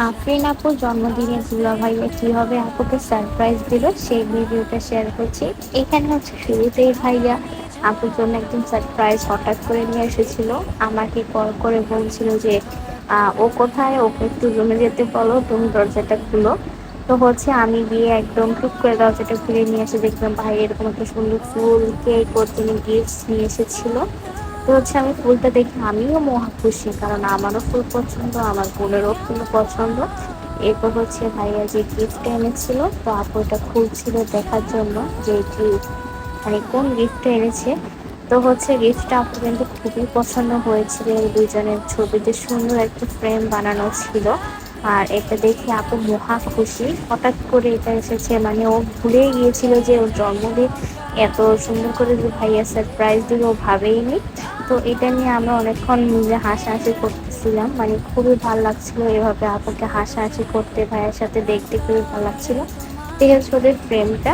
আফরিন আপুর জন্মদিনে দুলা ভাইয়া কীভাবে আপুকে সারপ্রাইজ দিল সেই ভিডিওটা শেয়ার করছি। এখানে হচ্ছে শুরুতেই ভাইয়া আপুর জন্য একদম সারপ্রাইজ হঠাৎ করে নিয়ে এসেছিল। আমাকে কল করে বলছিল যে ও কোথায়? ওকে একটু রুমে যেতে বলো, তুমি দরজাটা খুলো। তো হচ্ছে আমি গিয়ে একদম টুক করে দরজাটা খুলে নিয়ে এসে দেখলাম ভাই এরকম একটা সুন্দর ফুল কেক ওর জন্য গিফট নিয়ে এসেছিল। তো হচ্ছে আমি ফুলটা দেখে আমিও মহা খুশি, কারণ আমারও ফুল পছন্দ, আমার বোনেরও ফুল পছন্দ। এরপর হচ্ছে ভাইয়া যে গিফট এনেছিল, তো আপু এটা খুলছিল দেখার জন্য যে গিফট মানে কোন গিফট এনেছে। তো হচ্ছে গিফটটা আপু কিন্তু খুবই পছন্দ হয়েছিল দুজনের ছবিতে সুন্দর একটা ফ্রেম বানানো ছিল। আর এটা দেখে আপু মহা খুশি। হঠাৎ করে এটা এসেছে মানে ও ভুলে গিয়েছিল যে ওর জন্মদিন। এত সুন্দর করে যে ভাইয়া সারপ্রাইজ দিল, ও ভাবেইনি তো এটা নিয়ে আমরা অনেকক্ষণ নিজে হাসাহাসি করতেছিলাম। মানে খুবই ভালো লাগছিল এভাবে আপুকে হাসাহাসি করতে, ভাইয়ের সাথে দেখতে খুবই ভালো লাগছিল। এই হচ্ছে ওদের ফ্রেমটা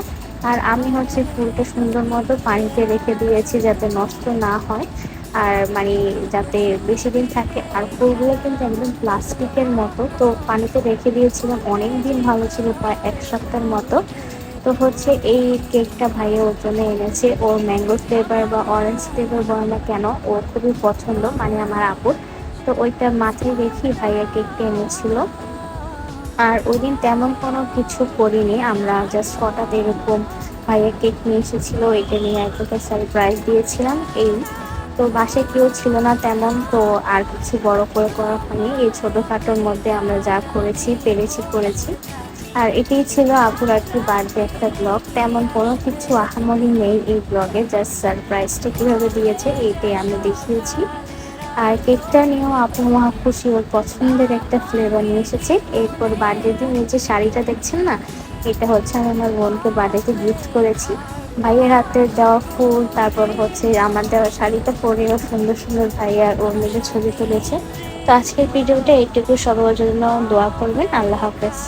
আর আমি হচ্ছে ফুলটা সুন্দর মতো পানিতে রেখে দিয়েছি যাতে নষ্ট না হয়। আর মানে যাতে বেশি দিন থাকে, আর ফুলগুলো কিন্তু একদম প্লাস্টিকের মতো। তো পানিতে রেখে দিয়েছিলাম অনেক দিন ভালো ছিল, প্রায় এক সপ্তাহের মতো। তো হচ্ছে এই কেকটা ভাইয়া ওর জন্য এনেছে। ওর ম্যাঙ্গো ফ্লেভার বা অরেঞ্জ ফ্লেভার বলে না কেন, ও খুবই পছন্দ মানে আমার আপুর। তো ওইটা মাথায় রেখেই ভাইয়া কেকটা এনেছিল। আর ওই দিন তেমন কোনো কিছু করিনি, আমরা জাস্ট হঠাৎ এরকম ভাইয়া কেক নিয়ে এসেছিল, এটা নিয়ে একটা সারপ্রাইজ দিয়েছিলাম। এই তো বাসে কেউ ছিল না তেমন, তো আর কিছু বড় করে করা হয়নি। এই ছোটোখাটোর মধ্যে আমরা যা করেছি, পেরেছি, করেছি। আর এটাই ছিল আপুর আর কি বার্থডে একটা ব্লগ তেমন কোনো কিছু আহামরি নেই এই ব্লগে জাস্ট সারপ্রাইজটা কীভাবে দিয়েছে এইটাই আমি দেখিয়েছি। আর কেকটা নিয়েও আপু মহা খুশি, ওর পছন্দের একটা ফ্লেভার নিয়ে এসেছে। এরপর বার্থডে দিন এই যে শাড়িটা দেখছেন না, এটা হচ্ছে আমি আমার বোনকে বার্থডেতে গিফট করেছি। ভাইয়ের হাতে দেওয়া ফুল, তারপর হচ্ছে আমার দেওয়া শাড়িটা পরেও সুন্দর সুন্দর ভাইয়ার ওর মিলে ছবি তুলেছে। তো আজকের ভিডিওটা এইটুকু। সবার জন্য দোয়া করবেন। আল্লাহ হাফেজ।